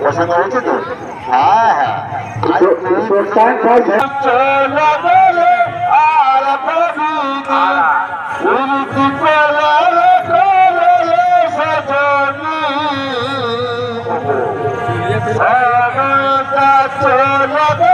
পছন্দ হয়েছে তো হ্যাঁ হ্যাঁ ছুরিরা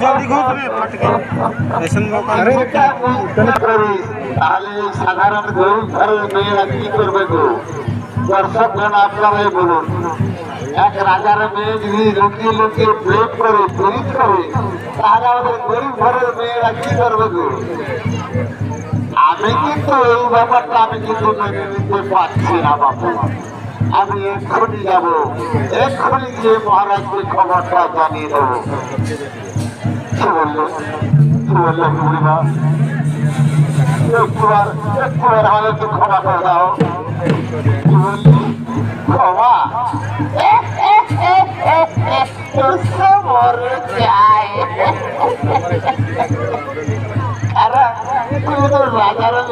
তাহলে করবে গো? আপনারাই বলুন, এক রাজার মেয়ে করে করে, তাহলে আমাদের করবে গো? আমি কিন্তু এই ব্যাপারটা আমি কিন্তু মেনে নিতে পারছি না বাবু আমি এক্ষুনি যাব। এক্ষুনি গিয়ে মহারাজকে খবরটা জানিয়ে দেবো। একবার একবার আমাদেরকে ক্ষমা করে দাও ক্ষমা মরে যায় কারণ তুমি তো বাজারে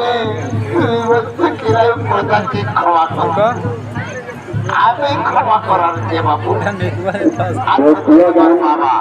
তুমি বলছো কিরাই প্রজাকে ক্ষমা করো। আমি ক্ষমা করার যে বাবু। তোমার বাবা।